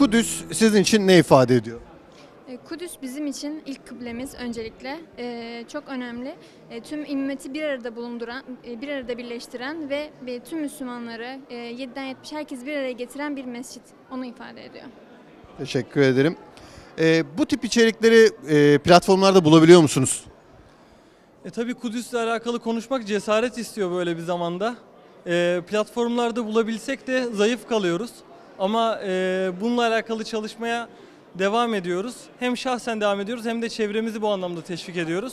Kudüs sizin için ne ifade ediyor? E, Kudüs bizim için ilk kıblemiz öncelikle E, çok önemli. E, tüm ümmeti bir arada bulunduran, e, bir arada birleştiren ve, ve tüm Müslümanları e, 7'den 70 herkes bir araya getiren bir mescit. Onu ifade ediyor. Teşekkür ederim. Bu tip içerikleri e, platformlarda bulabiliyor musunuz? E tabii Kudüs'le alakalı konuşmak cesaret istiyor böyle bir zamanda. E, platformlarda bulabilsek de zayıf kalıyoruz. Ama e, bununla alakalı çalışmaya devam ediyoruz. Hem şahsen devam ediyoruz hem de çevremizi bu anlamda teşvik ediyoruz.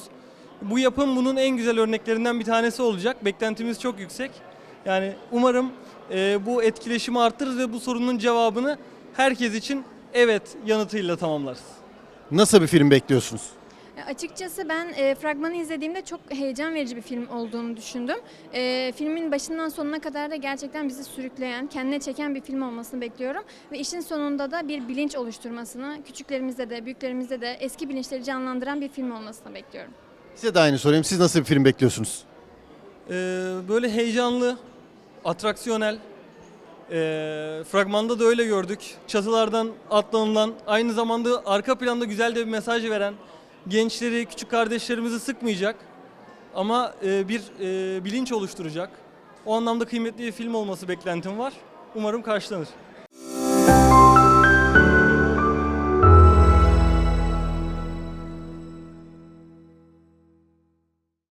Bu yapım bunun en güzel örneklerinden bir tanesi olacak. Beklentimiz çok yüksek. Yani umarım e, bu etkileşimi arttırırız ve bu sorunun cevabını herkes için evet yanıtıyla tamamlarız. Nasıl bir film bekliyorsunuz? E, Açıkçası ben e, fragmanı izlediğimde çok heyecan verici bir film olduğunu düşündüm. E, filmin başından sonuna kadar da gerçekten bizi sürükleyen, kendine çeken bir film olmasını bekliyorum. Ve işin sonunda da bir bilinç oluşturmasını, küçüklerimizde de, büyüklerimizde de eski bilinçleri canlandıran bir film olmasını bekliyorum. Size de aynı sorayım. Siz nasıl bir film bekliyorsunuz? Ee, böyle heyecanlı, atraksiyonel. Ee, fragmanda da öyle gördük. Çatılardan atlanılan, aynı zamanda arka planda güzel de bir mesaj veren, gençleri, küçük kardeşlerimizi sıkmayacak ama e, bir e, bilinç oluşturacak. O anlamda kıymetli bir film olması beklentim var. Umarım karşılanır.